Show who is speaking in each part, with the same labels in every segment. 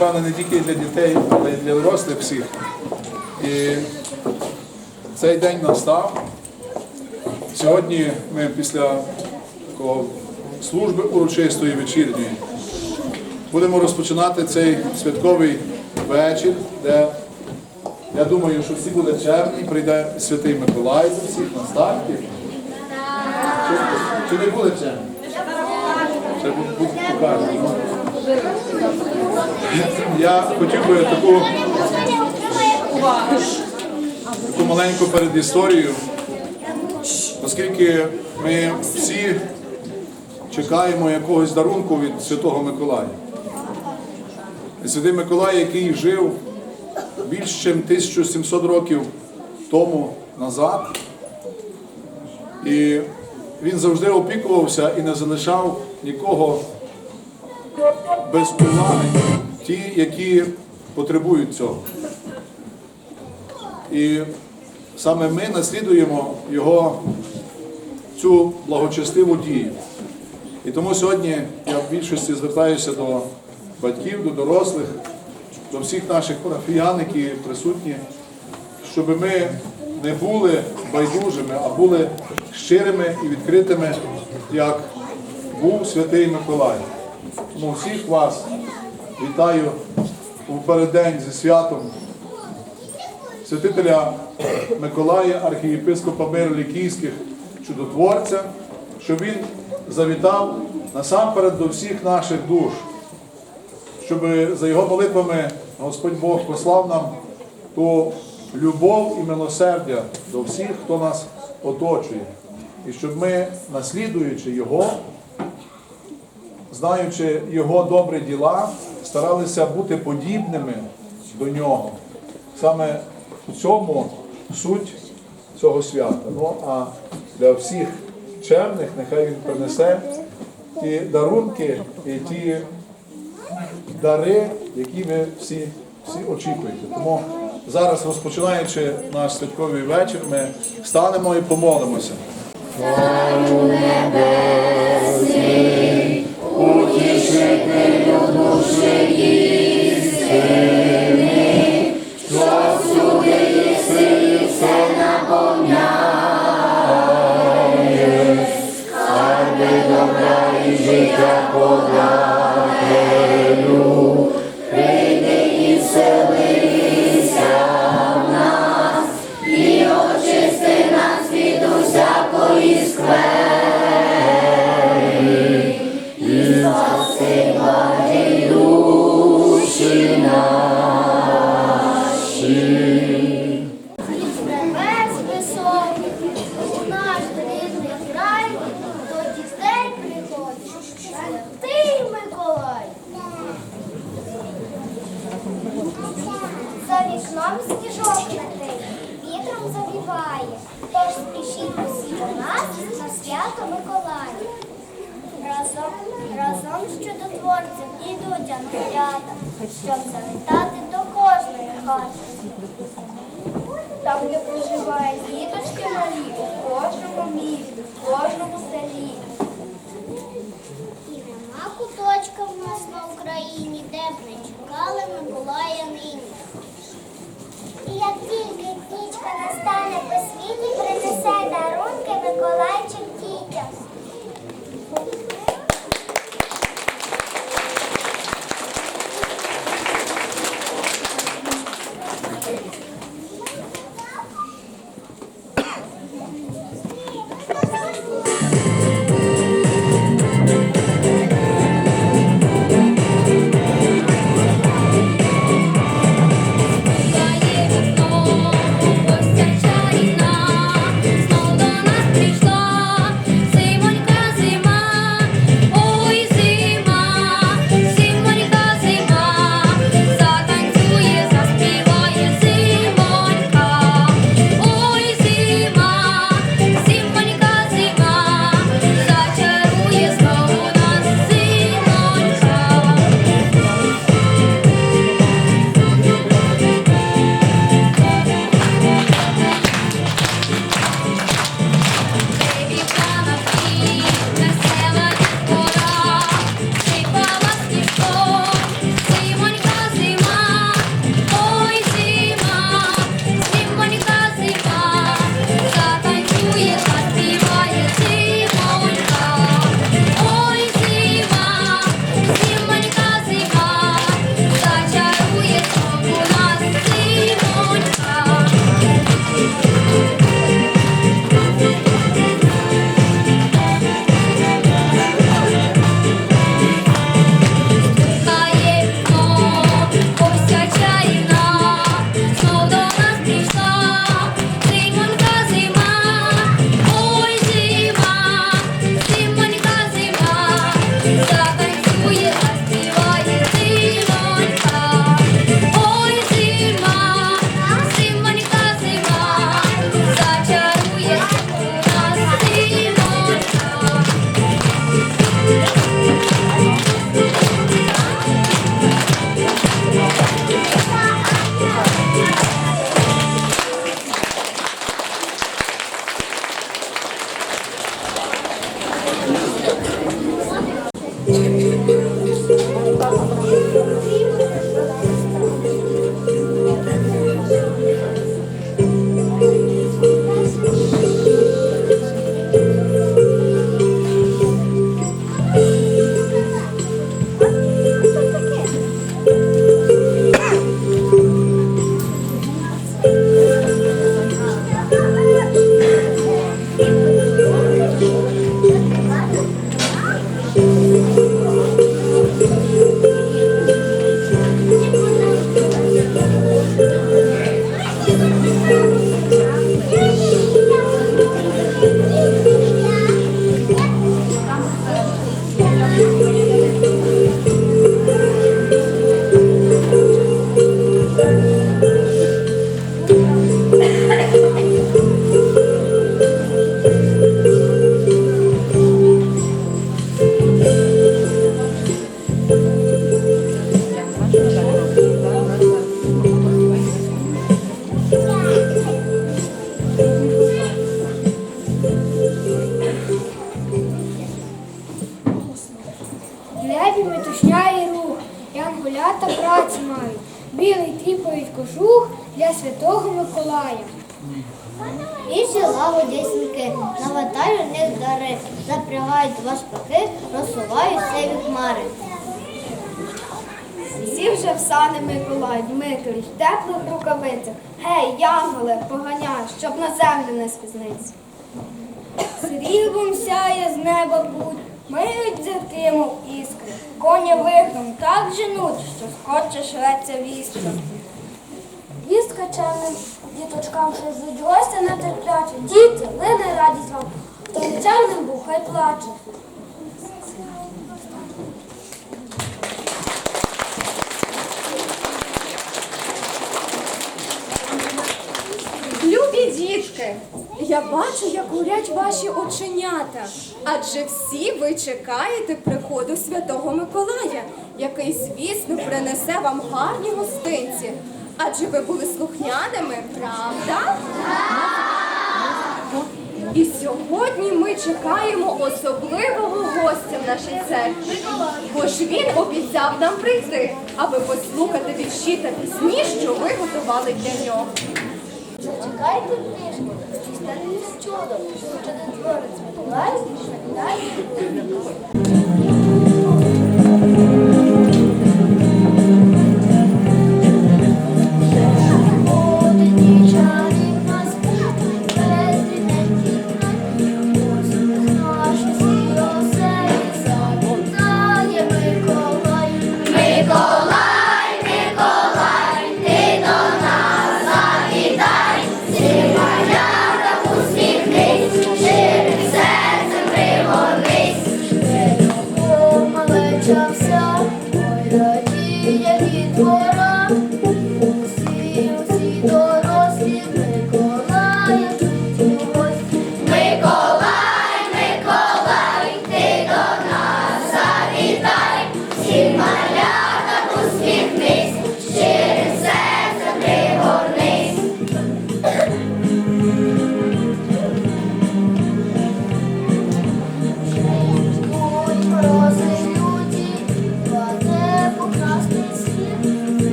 Speaker 1: напевно, не тільки для дітей, але й для дорослих всіх. І цей день настав. Сьогодні ми після такого служби урочистої вечірньої будемо розпочинати цей святковий вечір, де я думаю, що всі буде червні, прийде Святий Миколай за всіх на. Чи, чи не буде червні? Це буде покажемо. Я хотів би таку, таку маленьку передісторію, оскільки ми всі чекаємо якогось дарунку від Святого Миколая. І Святий Миколай, який жив більш ніж 1700 років тому назад, і він завжди опікувався і не залишав нікого без уваги, ті, які потребують цього. І саме ми наслідуємо його цю благочестиву дію. І тому сьогодні я в більшості звертаюся до батьків, до дорослих, до всіх наших парафіян, які присутні, щоб ми не були байдужими, а були щирими і відкритими, як був святий Миколай. Тому всіх вас вітаю у переддень зі святом святителя Миколая, архієпископа миру Лікійських чудотворця, щоб він завітав насамперед до всіх наших душ, щоб за його молитвами Господь Бог послав нам ту любов і милосердя до всіх, хто нас оточує. І щоб ми, наслідуючи Його, знаючи Його добрі діла, старалися бути подібними до нього. Саме у цьому суть цього свята. Ну а для всіх чемних нехай він принесе ті дарунки і ті дари, які ви всі, всі очікуєте. Тому зараз, розпочинаючи наш святковий вечір, ми станемо і помолимося.
Speaker 2: Небес свято Миколая. Разом, разом з чудотворцем ідуть ангелята, щоб завітати до кожної хати. Там, де проживають діточки малі, у кожному місті, в кожному селі. І нема куточка в нас на Україні, де б не чекали Миколая нині. І як тільки нічка настане по світі, принесе дарунки Миколайчик
Speaker 3: метушня і рух, янголята праці мають, білий тріпають кожух для святого Миколая.
Speaker 4: Інші лагодять сніки, нагадаю в них дари, запрягають два шпаки, розсувають сиві хмари.
Speaker 3: Всі вже в сани Миколай, Дмитрич, в теплих рукавицях. Гей, янголе, поганяй, щоб на землю не спізниться. Сріблом сяє з неба путь, зірки, мов іскри. Коні вихром так женуть, що скоче шветься вістка. Вістка чемним діточкам, що ждуть гостя нетерпляче. Діти, лине радість вам, хто чемним був, плаче.
Speaker 5: Любі дітки, я бачу, як горять ваші оченята, адже всі ви чекаєте приходу Святого Миколая, який, звісно, принесе вам гарні гостинці. Адже ви були слухняними, правда? І сьогодні ми чекаємо особливого гостя в нашій церкві, бо ж він обіцяв нам прийти, аби послухати вірші та пісні, що ви готували для нього.
Speaker 4: Чекайте стане чудом, що до творець Миколай далі.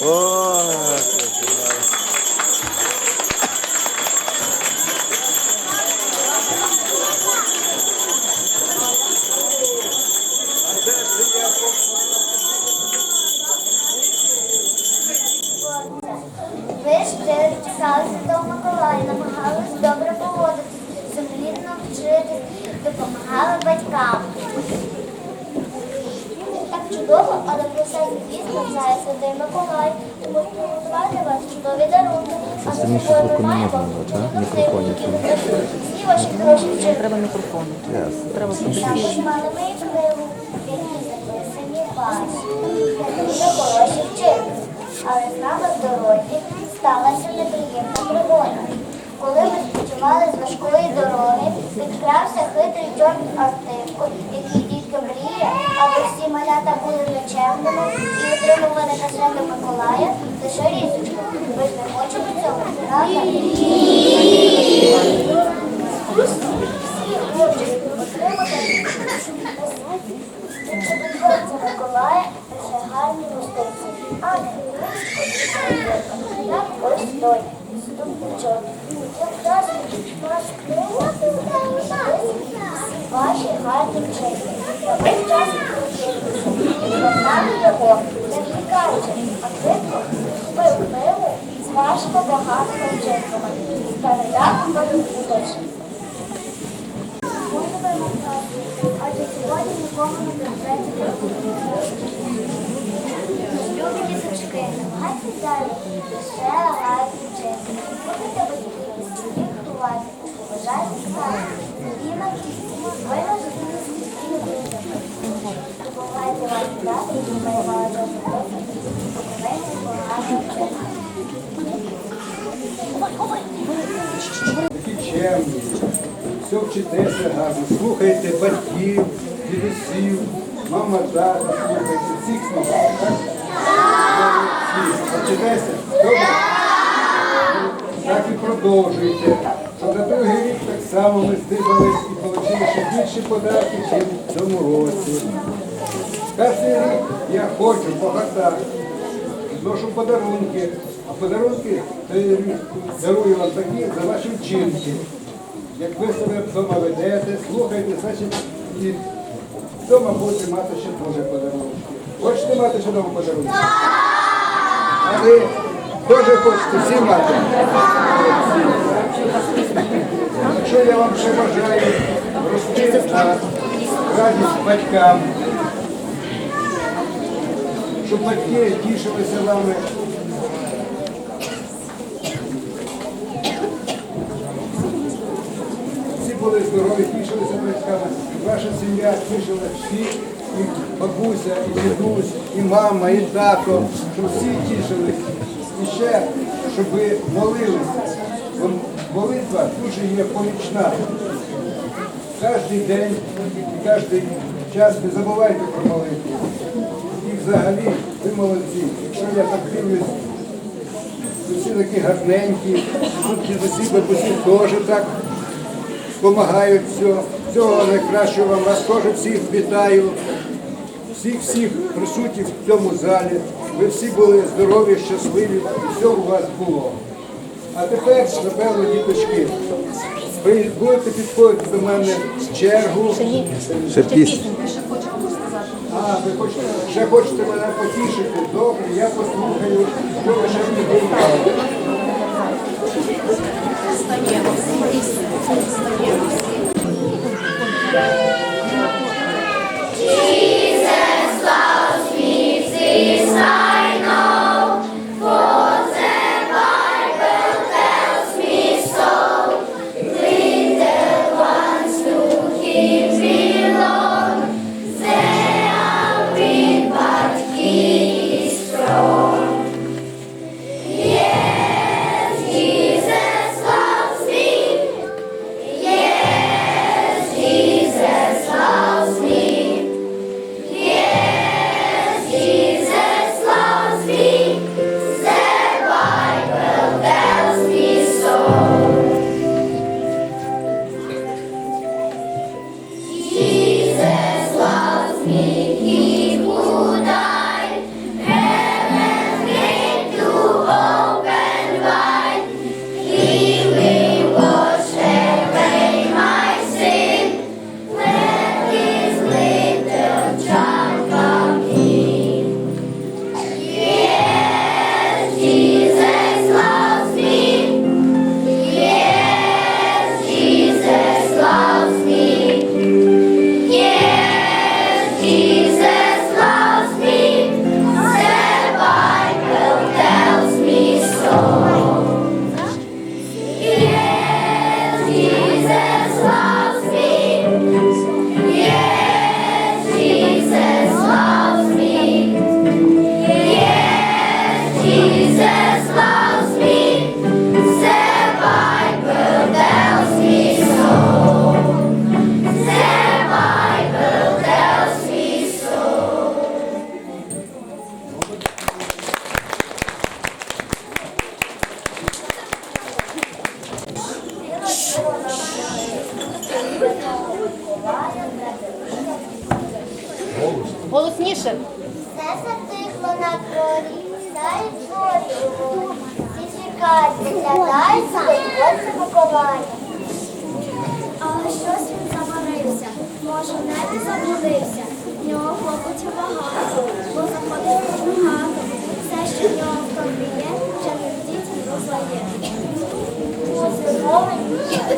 Speaker 4: Ви малята були нечемними і отримували на свято Миколая лише різочку. Ви ж не хочете цього, правда? Всі хочуть отримати Миколая, лише гарні гостинці. А як ось той ступничок. Крила ваші гарні вчинки. Познали його, не а швидко вбив книгу з вашими багатими вчинками. І передав вам точно. Можна вимагати, адже сьогодні нікому не прийдеться. Любі діточки, Далі лише
Speaker 2: вчитеся слухайте батьків, дідусів, мама, тата, слухайте, всіх слухайте, так? Вчитеся? Добре? Так і продовжуйте. Щоб на другий рік так само ми здибались і отримали ще більше подарків, ніж в цьому році. Перший рік я хочу погадати, ношу подарунки, а подарунки дарую вам такі за ваші вчинки. Як ви себе вдома ведете, слухайте, значить і вдома будете мати ще дуже подарунки. Хочете мати ще вдома подарунки? А ви теж хочете всі мати? Якщо я вам ще бажаю рости на радість батькам, щоб батьки тішилися вами. Всі були здорові, тішилися. Ваша сім'я тішила всі, і бабуся, і дідусь, і мама, і тато, щоб всі тішились. І ще, щоб ви молилися. Молитва дуже є помічна. Кожен день кожен час не забувайте про молитву. І взагалі ви молодці. Якщо я так дивлюсь, всі такі гарненькі, тут дідусі, бабусі теж так допомагають все. Всього найкращого вам вас теж всіх вітаю. Всіх всіх присутніх в цьому залі. Ви всі були здорові, щасливі, все у вас було. А тепер, напевно, діточки, ви будете підходити до мене в чергу.
Speaker 6: Ще пісня.
Speaker 2: А, ви хочете, ще хочете мене потішити? Добре, я послухаю, що ви ще мені говорите.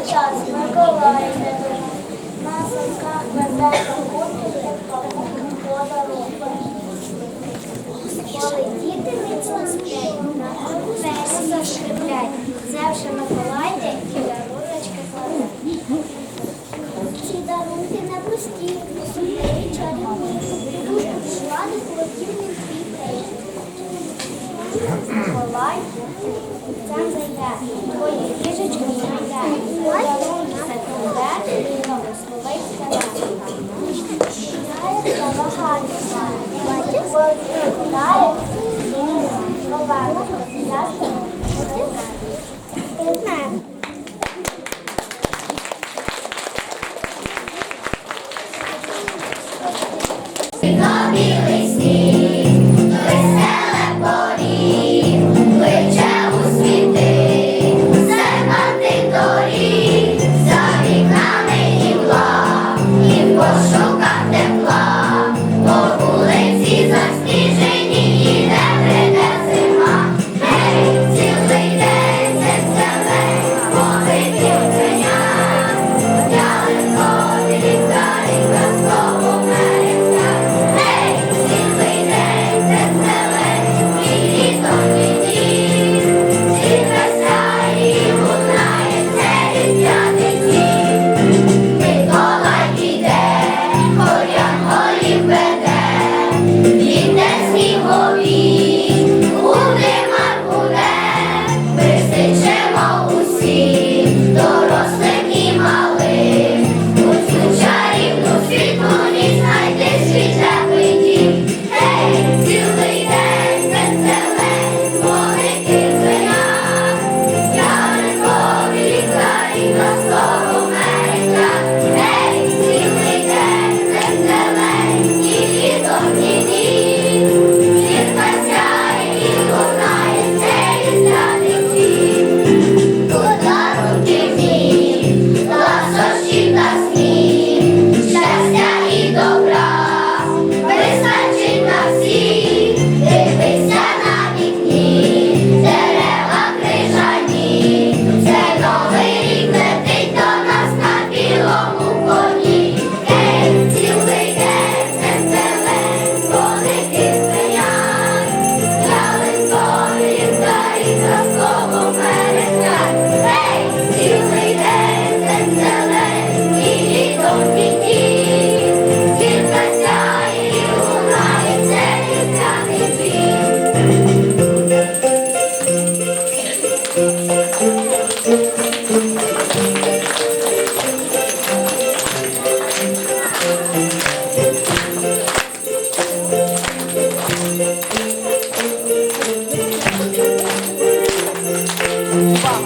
Speaker 4: Час. Миколая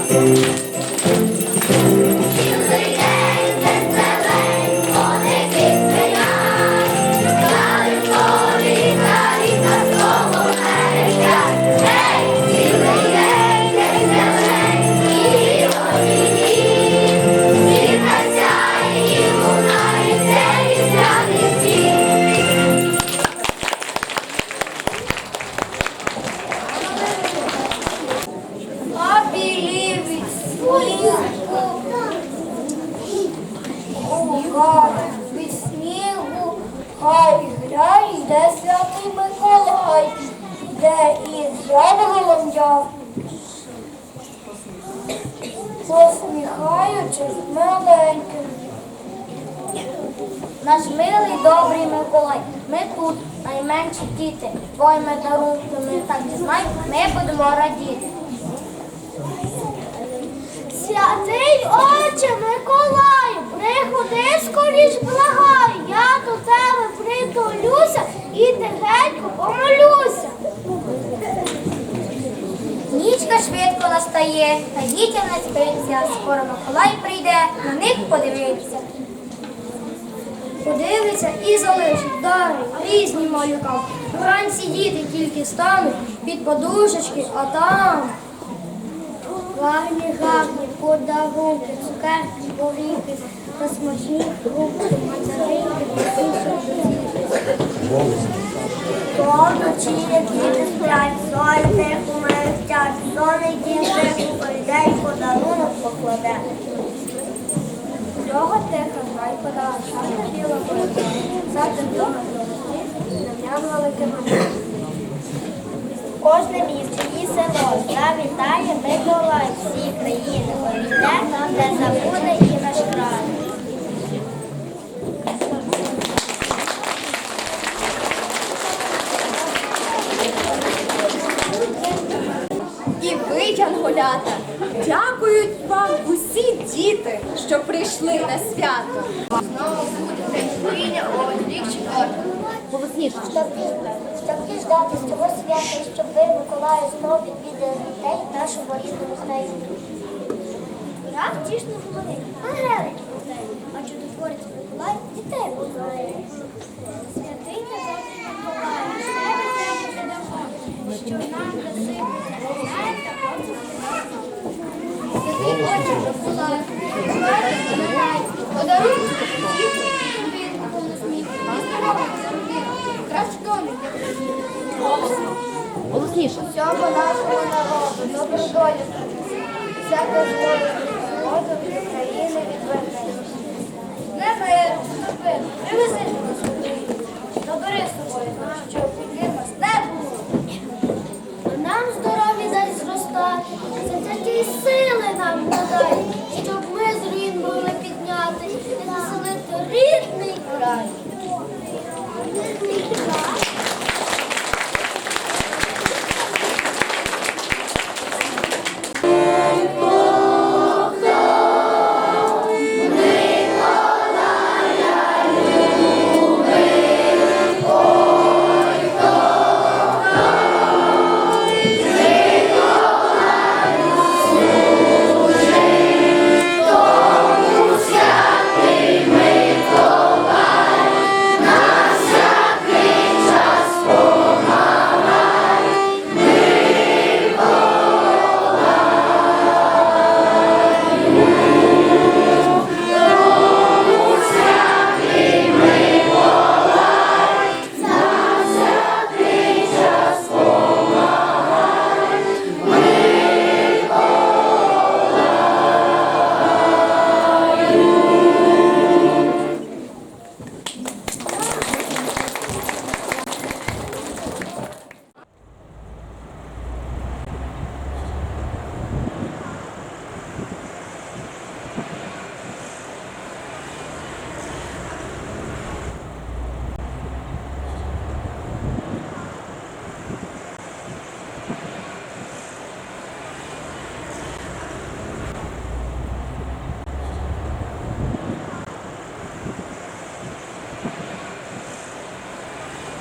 Speaker 3: Thank you.
Speaker 4: Наш милий добрий Миколай, ми тут, найменші діти, твоїми дарунками так дізнай, ми будемо радіти. Святий отче Миколаю, приходи скоріш благаю, я до тебе притулюся і тихенько помолюся. Нічка швидко настає, та дітям не спиться, скоро Миколай прийде, на них подивитися.
Speaker 3: Подивиться і залишить дари різні малюкам. Вранці діти тільки стануть під подушечки, а там.
Speaker 4: Гарні, гарні подарунки, цукерки, горіхи та смачні фрукти, мандаринки, Вночі діти сплять, зорі тихо мерехтять, зорі діти прийде і подарунок покладе.
Speaker 3: Цього тиха грай подала, шапка біла борода, задом дома золоті, на ням велике мене.
Speaker 4: Кожне місце і
Speaker 7: село, завітає Миколай, всі країни повіде, не забуде і наш край.
Speaker 5: І ви, янголята, дякують вам усі діти, що прийшли на свято.
Speaker 3: Знову буде день ось рік четвертий.
Speaker 4: Голосніше.
Speaker 7: Щоб, щоб діждатись цього свята, щоб ви, Миколаю, знов відвідали дітей в нашому рідному країні. Рак тішно говорив, ангелики повтає, а чудотворець Миколай дітей Миколай, тебе треба задамо, що нам даси, знає та просто
Speaker 4: Голосніше.
Speaker 3: Всьому нашому народу, добру долю, всяке зло, воду для країни відверне. Не миру, стопи, привези нас добери з собою, щоб якимось не було.
Speaker 7: А нам здорові дай зростати, святі сили нам надай, щоб ми з руїн могли підняти і населити рідний край.